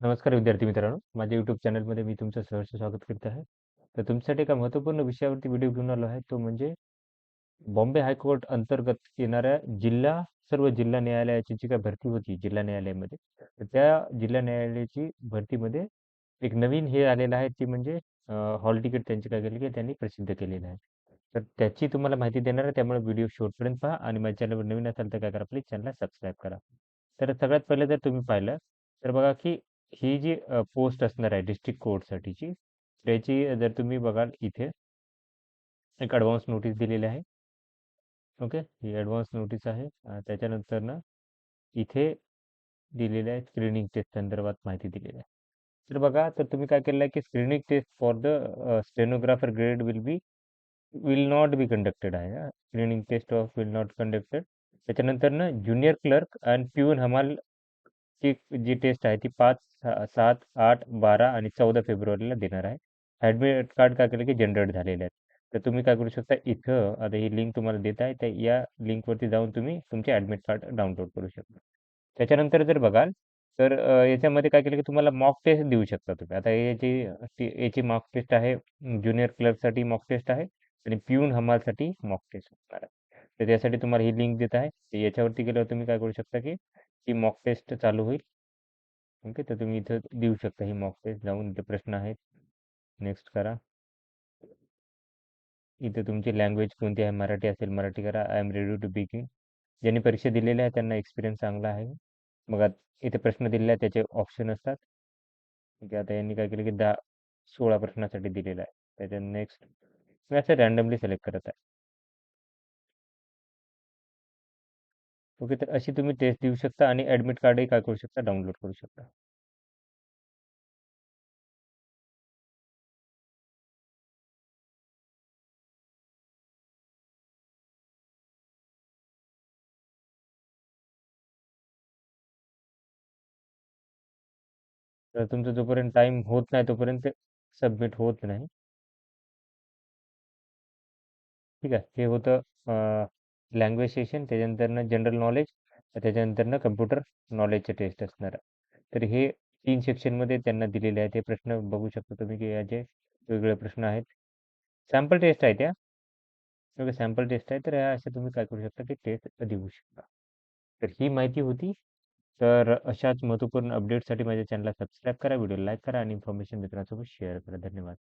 नमस्कार विद्यार्थी मित्रांनो. माझ्या यूट्यूब चॅनलमध्ये मी तुमचं सहर्ष स्वागत करत आहे. तर तुमच्यासाठी एका महत्त्वपूर्ण विषयावरती व्हिडिओ घेऊन आलो आहे. तो म्हणजे बॉम्बे हायकोर्ट अंतर्गत येणाऱ्या जिल्हा, सर्व जिल्हा न्यायालयाची जी काय भरती होती, जिल्हा न्यायालयामध्ये, तर त्या जिल्हा न्यायालयाची भरतीमध्ये एक नवीन हे आलेलं आहे. हॉल तिकीट त्यांचे काय केले की त्यांनी प्रसिद्ध केलेलं आहे. तर त्याची तुम्हाला माहिती देणार आहे. त्यामुळे पहा आणि माझ्या चॅनलवर नवीन असाल तर काय करा प्लीज़ चॅनलला सबस्क्राईब करा. तर सगळ्यात पहिले जर तुम्ही पाहिलं, तर बघा की ही जी पोस्ट असणार डिस्ट्रिक्ट कोर्टसाठीची त्याची जर तुम्ही बघाल इथे एक ॲडव्हान्स नोटीस दिलेली आहे. ओके ही ॲडव्हान्स नोटीस अ, त्याच्यानंतर ना इथे दिलेलं आहे स्क्रीनिंग टेस्ट संदर्भात माहिती दिलेली आहे. तर बघा तर तुम्ही काय की screening test for the stenographer grade will be will not be conducted आहे. Screening test of will not conducted त्याच्यानंतर ना ज्युनियर क्लर्क अँड प्यून हमाल ची जी टेस्ट आहे ती पाच सात आठ बारा आणि चौदा फेब्रुवारीला देणार आहे. ॲडमिट कार्ड काय केलं की जनरेट झालेले आहेत. तर तुम्ही काय करू शकता इथं आता ही लिंक तुम्हाला देत आहे तर या लिंकवरती जाऊन तुम्ही तुमचे ॲडमिट कार्ड डाउनलोड करू शकता. त्याच्यानंतर जर बघाल तर याच्यामध्ये काय केलं की तुम्हाला मॉक टेस्ट देऊ शकता तुम्ही. आता याची याची मॉक टेस्ट आहे ज्युनियर क्लर्कसाठी मॉक टेस्ट आहे आणि प्यून हमालसाठी मॉक टेस्ट असणार आहे. तर त्यासाठी तुम्हाला ही लिंक देत आहे. तर याच्यावरती गेल्यावर तुम्ही काय करू शकता की ही मॉक टेस्ट चालू होईल. ओके तर तुम्ही इथं देऊ शकता ही मॉक टेस्ट जाऊन इथे प्रश्न आहेत. नेक्स्ट करा. इथे तुमची लँग्वेज कोणती आहे? मराठी असेल मराठी करा. I am ready to begin ज्यांनी परीक्षा दिलेल्या आहे त्यांना एक्सपिरियन्स चांगला आहे. मग इथे प्रश्न दिलेले आहेत त्याचे ऑप्शन असतात. ठीक आहे आता यांनी काय केलं की दहा सोळा प्रश्नासाठी दिलेला आहे. त्याच्या नेक्स्ट मी असं रॅन्डमली सिलेक्ट करत आहे. ओके, तर अशी तुम्ही टेस्ट देऊ शकता आणि ॲडमिट कार्डही काय करू शकता? डाउनलोड करू शकता. तर तुमचं जोपर्यंत टाईम होत नाही, तोपर्यंत सबमिट होत नाही. ठीक आहे, हे होतं लँग्वेज सेशन त्याच्यानंतरनं जनरल नॉलेज त्याच्यानंतरनं कम्प्युटर नॉलेजचे टेस्ट असणार. तर हे तीन सेक्शनमध्ये त्यांना दिलेले आहेत. हे प्रश्न बघू शकता तुम्ही की याचे वेगवेगळे प्रश्न आहेत. सॅम्पल टेस्ट आहे त्या ओके सॅम्पल टेस्ट आहे तर ह्या अशा तुम्ही काय करू शकता की टेस्ट देऊ शकता. तर ही माहिती होती. तर अशाच महत्त्वपूर्ण अपडेटसाठी माझ्या चॅनलला सबस्क्राईब करा व्हिडिओ लाईक करा आणि इन्फॉर्मेशन मित्रांसोबत शेअर करा. धन्यवाद.